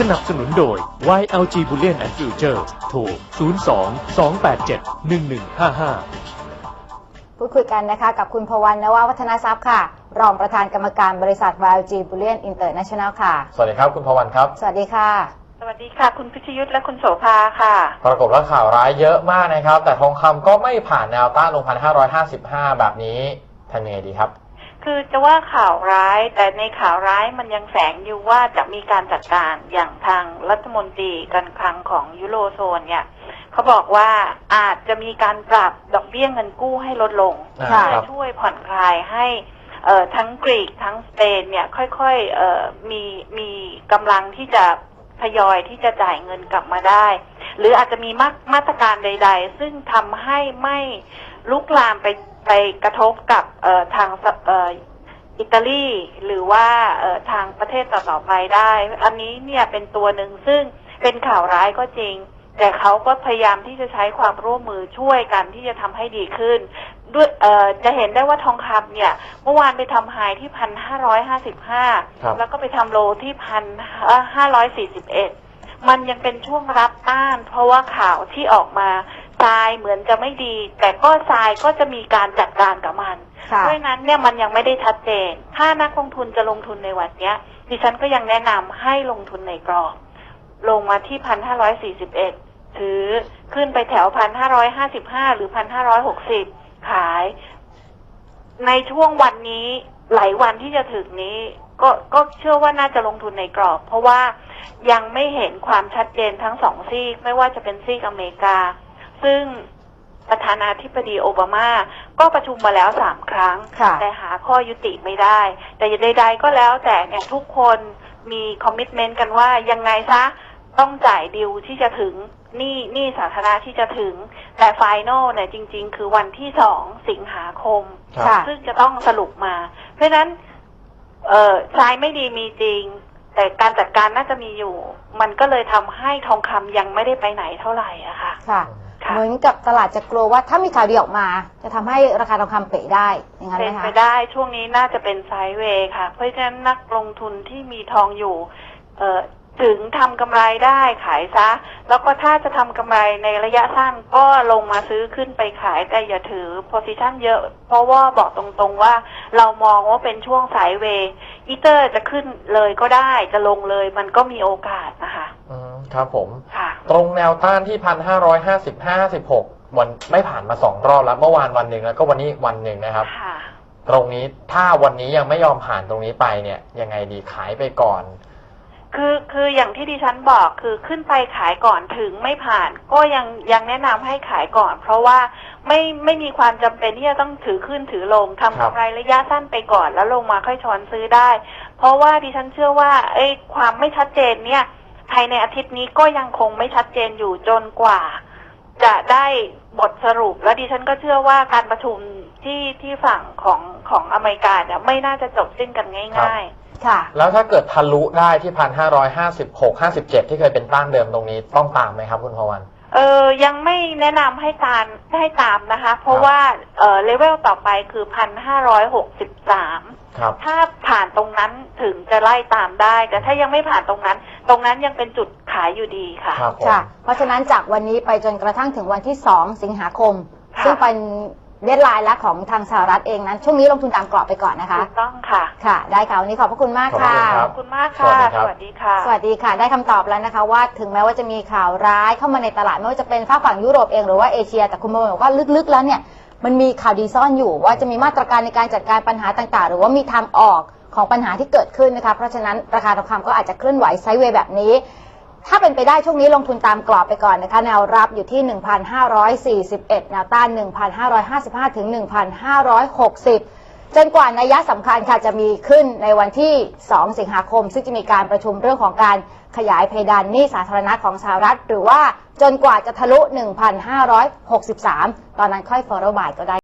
สนับสนุนโดย YLG Bullion and Future โทร 02 287 1155พูดคุยกันนะคะกับคุณพวันนวาวัฒนทรัพย์ค่ะ รองประธานกรรมการบริษัท YLG Bullion International ค่ะ สวัสดีครับคุณพวันครับ สวัสดีค่ะ สวัสดีค่ะ คุณพิชยุทธและคุณโสภาค่ะ ปรากฏว่าข่าวร้ายเยอะมากนะครับ แต่ทองคำก็ไม่ผ่านแนวต้าน1,555 แบบนี้ทำยังไงดีครับ คือจะว่าข่าวร้าย แต่ในข่าวร้ายมันยังแฝงอยู่ว่าจะมีการจัดการอย่างทางรัฐมนตรีการคลังของยุโรโซนเนี่ยเขาบอกว่าอาจจะมีการปรับดอกเบี้ยเงินกู้ให้ลดลงค่ะเพื่อช่วยผ่อนคลายให้เอ่อทั้งกรีกทั้งสเปนเนี่ยค่อยๆเอ่อมีมีกำลังที่จะทยอยที่จะจ่ายเงินกลับมาได้ หรืออาจจะมีมามาตรการใด ๆ ซึ่งทำให้ไม่ลุกลามไป ไปกระทบกับเอ่อทางสเอ่ออิตาลีหรือว่าเอ่อทางประเทศต่อๆไปได้ อันนี้เนี่ยเป็นตัวหนึ่งซึ่งเป็นข่าวร้ายก็จริง แต่เขาก็พยายามที่จะใช้ความร่วมมือช่วยกันที่จะทำให้ดีขึ้น ด้วยเอ่อจะเห็นได้ว่าทองคำเนี่ย เมื่อวานไปทำไฮที่พันห้าร้อยห้าสิบห้าครับแล้วก็ไปทำโลที่พันห้าร้อยสี่สิบเอ็ดมันยังเป็นช่วงรับต้าน เพราะว่าข่าวที่ออกมา ทรายเหมือนจะไม่ดี แต่ก็ทรายก็จะมีการจัดการกับมันค่ะเพราะฉะนั้นเนี่ยมันยังไม่ได้ชัดเจน ถ้านักลงทุนจะลงทุนในวันเนี้ย ดิฉันก็ยังแนะนำให้ลงทุนในกรอบ ลงมาที่พันห้าร้อยสี่สิบเอ็ดถือขึ้นไปแถวพันห้าร้อยห้าสิบห้าหรือพันห้าร้อยหกสิบขาย ในช่วงวันนี้หลายวันที่จะถึงนี้ก็ก็เชื่อว่าน่าจะลงทุนในกรอบ เพราะว่ายังไม่เห็นความชัดเจนทั้งสองซีก ไม่ว่าจะเป็นซีกอเมริกา ซึ่งประธานาธิบดีโอบามา ก็ประชุมมาแล้วสามครั้งค่ะแต่หาข้อยุติไม่ได้ แต่ใดๆก็แล้วแต่เนี่ยทุกคนมีคอมมิชเมนต์กันว่ายังไงซะต้องจ่ายดิวที่จะถึงหนี่นี่สาธารณะที่จะถึง แต่ไฟนอลเนี่ยจริง ๆ คือวันที่สองสิงหาคมครับค่ะซึ่งจะต้องสรุปมา เพราะฉะนั้น เออทรายไม่ดีมีจริง แต่การจัดการน่าจะมีอยู่ มันก็เลยทำให้ทองคำยังไม่ได้ไปไหนเท่าไหร่อะค่ะค่ะค่ะ เหมือนกับตลาดจะกลัวว่าถ้ามีข่าวดีออกมา จะทำให้ราคาทองคำเป๋ได้อย่างนั้นไหเป็มนคะ ไปได้ช่วงนี้น่าจะเป็นไซด์เวย์ค่ะ เพราะฉะนั้นนักลงทุนที่มีทองอยู่ เอ่อถึงทำกำไรได้ขายซะ แล้วก็ถ้าจะทำกำไรในระยะสั้นก็ลงมาซื้อขึ้นไปขายแต่อย่าถือ position เยอะ เพราะว่าบอกตรงๆว่าเรามองว่าเป็นช่วงไซด์เวย์อีเตอร์จะขึ้นเลยก็ได้จะลงเลยมันก็มีโอกาสนะคะ อืมครับผม ค่ะ ตรงแนวต้านที่1,555 56วันไม่ผ่านมาสองรอบแล้วเมื่อวานวันหนึ่งแล้วก็วันนี้อีกวันหนึ่งนะครับ ค่ะ ตรงนี้ถ้าวันนี้ยังไม่ยอมผ่านตรงนี้ไปเนี่ย ยังไงดีขายไปก่อน คือคืออย่างที่ดิฉันบอกคือขึ้นไปขายก่อนถึงไม่ผ่าน ก็ยังยังแนะนำให้ขายก่อน เพราะว่าไม่ไม่มีความจำเป็นที่จะต้องถือขึ้นถือลงทำครับ กำไรระยะสั้นไปก่อนแล้วลงมาค่อยช้อนซื้อได้ เพราะว่าดิฉันเชื่อว่าไอ้ยความไม่ชัดเจนเนี่ย ภายในอาทิตย์นี้ก็ยังคงไม่ชัดเจนอยู่จนกว่า จะได้บทสรุป แล้วดิฉันก็เชื่อว่าการประชุมที่ที่ฝั่งของของอเมริกาเนี่ยไม่น่าจะจบสิ้นกันง่ายๆ ค่ะ แล้วถ้าเกิดทะลุได้ที่1,556 57ที่เคยเป็นต้านเดิมตรงนี้ต้องตามไหมครับคุณพวันเออยังไม่แนะนำให้ตามให้ตามนะคะ เพราะครับว่าเออเลเวลต่อไปคือพันห้าร้อยหกสิบสาม ครับ ถ้าผ่านตรงนั้นถึงจะไล่ตามได้ แต่ถ้ายังไม่ผ่านตรงนั้น ตรงนั้นยังเป็นจุดขายอยู่ดีค่ะ ครับผม ค่ะ เพราะฉะนั้นจากวันนี้ไปจนกระทั่งถึงวันที่ 2 สิงหาคม ค่ะ ซึ่งเป็นเดดไลน์และของทางสหรัฐเองนั้น ช่วงนี้ลงทุนตามกรอบไปก่อนนะคะ ถูกต้องค่ะ ค่ะ ได้ค่ะ วันนี้ขอบพระคุณมากค่ะ ขอบคุณครัขบ อบคุณมากค่ะสวัสดีครับสวัสดีค่ะสวัสดีค่ะ ได้คำตอบแล้วนะคะ ว่าถึงแม้ว่าจะมีข่าวร้ายเข้ามาในตลาดไม่ว่าจะเป็นฝากฝั่งยุโรปเองหรือว่าเอเชีย แต่คุณโมบอกว่าลึกๆแล้วเนี่ย มันมีข่าวดีซ่อนอยู่ว่าจะมีมาตรการในการจัดการปัญหาต่างๆ หรือว่ามีทางออกของปัญหาที่เกิดขึ้นนะคะเพราะฉะนั้นราคาทองคำก็อาจจะเคลื่อนไหวไซด์เวย์แบบนี้ ถ้าเป็นไปได้ช่วงนี้ลงทุนตามกรอบไปก่อนนะคะแนวรับอยู่ที่ 1,541 แนวต้าน 1,555 ถึง 1,560 จนกว่านัยยะสำคัญค่ะจะมีขึ้นในวันที่ 2 สิงหาคม ซึ่งจะมีการประชุมเรื่องของการขยายเพดานหนี้สาธารณะของสหรัฐ หรือว่าจนกว่าจะทะลุ 1,563 ตอนนั้นค่อย follow by ก็ได้